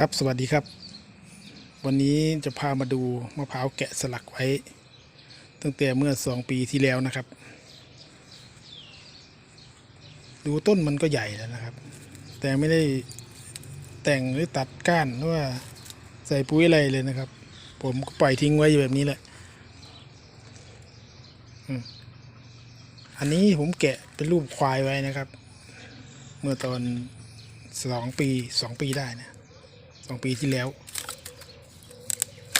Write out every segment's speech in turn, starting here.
ครับสวัสดีครับ วันนี้จะพามาดูมะพร้าวแกะสลักไว้ ตั้งแต่เมื่อสองปีที่แล้วนะครับ ดูต้นมันก็ใหญ่แล้วนะครับ แต่ไม่ได้แต่งหรือตัดก้านหรือว่าใส่ปุ๋ยอะไรเลยนะครับ ผมก็ปล่อยทิ้งไว้แบบนี้แหละอันนี้ผมแกะเป็นรูปควายไว้นะครับ เมื่อตอนสองปีสองปีได้นะ สองปีที่แล้ว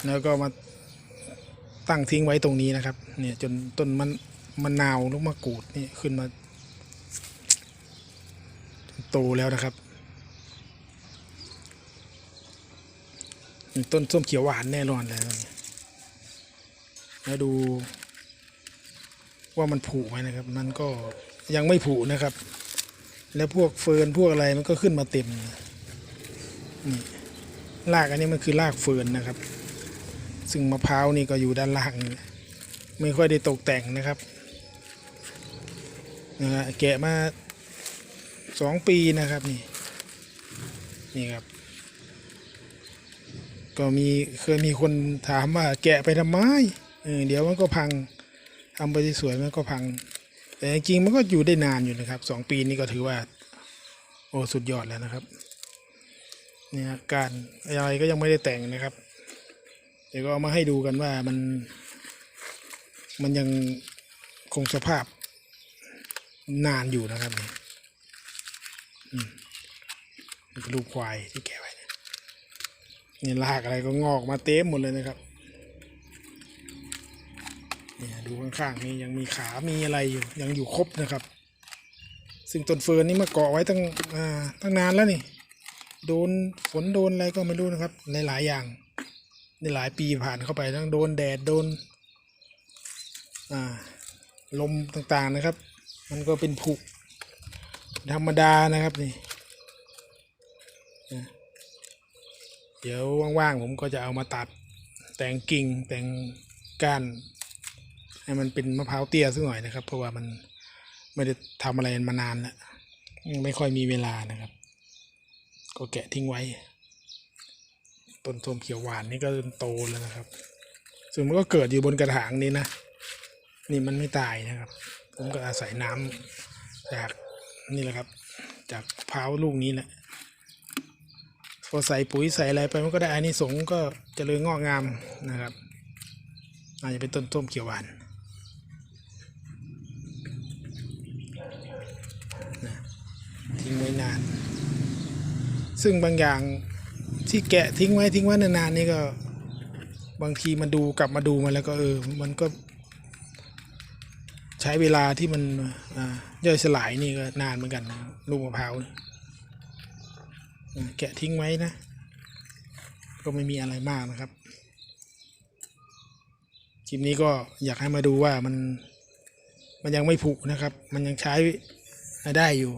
แล้วก็มาตั้งทิ้งไว้ตรงนี้นะครับ เนี่ยจนต้นมันมะนาวลูกมะกรูดนี่ขึ้นมาโตแล้วนะครับต้นส้มเขียวหวานแน่นอนเลยแล้วดูว่ามันผุไหมนะครับ มันก็ยังไม่ผุนะครับ แล้วพวกเฟิร์นพวกอะไรมันก็ขึ้นมาเต็มนี่ รากอันนี้มันคือรากเฟิร์นนะครับ ซึ่งมะพร้าวนี่ก็อยู่ด้านล่าง ไม่ค่อยได้ตกแต่งนะครับนะฮะแกะมาสองปีนะครับนี่นี่ครับ ก็มีเคยมีคนถามว่าแกะไปทำไมเออเดี๋ยวมันก็พังทำไปสวยๆมันก็พัง แต่จริงมันก็อยู่ได้นานอยู่นะครับสองปีนี้ก็ถือว่า โอ้สุดยอดแล้วนะครับ เนี่ยการอะไรก็ยังไม่ได้แต่งนะครับ เดี๋ยวก็เอามาให้ดูกันว่ามัน มันยังคงสภาพนานอยู่นะครับนี่อืมนี่คือลูกควายที่แกไว้เนี่ยนี่รากอะไรก็งอกมาเต็มหมดเลยนะครับเนี่ยดูข้างๆนี่ยังมีขามีอะไรอยู่ยังอยู่ครบนะครับ ซึ่งต้นเฟิร์นนี่มาเกาะไว้ตั้งอ่าตั้งนานแล้วนี่ โดนฝนโดนอะไรก็ไม่รู้นะครับในหลายอย่างในหลายปีผ่านเข้าไปทั้งโดนแดดโดนอ่าลมต่างๆนะครับ มันก็เป็นผุธรรมดานะครับนี่เดี๋ยวว่างๆผมก็จะเอามาตัดแต่งกิ่งแต่งก้านให้มันเป็นมะพร้าวเตี้ยสักหน่อยนะครับ เพราะว่ามันไม่ได้ทำอะไรมานานแล้วไม่ค่อยมีเวลานะครับ ก็แกะทิ้งไว้ ต้นส้มเขียวหวานนี่ก็เริ่มโตแล้วนะครับ ซึ่งมันก็เกิดอยู่บนกระถางนี้นะ นี่มันไม่ตายนะครับ ผมก็อาศัยน้ำจากนี่แหละครับ จากมะพร้าวลูกนี้แหละพอใส่ปุ๋ยใส่อะไรไปมันก็ได้อานิสงส์ก็เจริญงอกงามนะครับอาจจะเป็นต้นส้มเขียวหวานนะทิ้งไว้นาน ซึ่งบางอย่างที่แกะทิ้งไว้ทิ้งไว้นานๆนี่ก็ บางทีมันดูกลับมาดูมาแล้วก็เออ มันก็ ใช้เวลาที่มันย่อยสลายนี่ก็นานเหมือนกันนะลูกมะพร้าวแกะทิ้งไว้นะ ก็ไม่มีอะไรมากนะครับคลิปนี้ก็อยากให้มาดูว่ามันมันยังไม่ผุนะครับ มันยังใช้ได้อยู่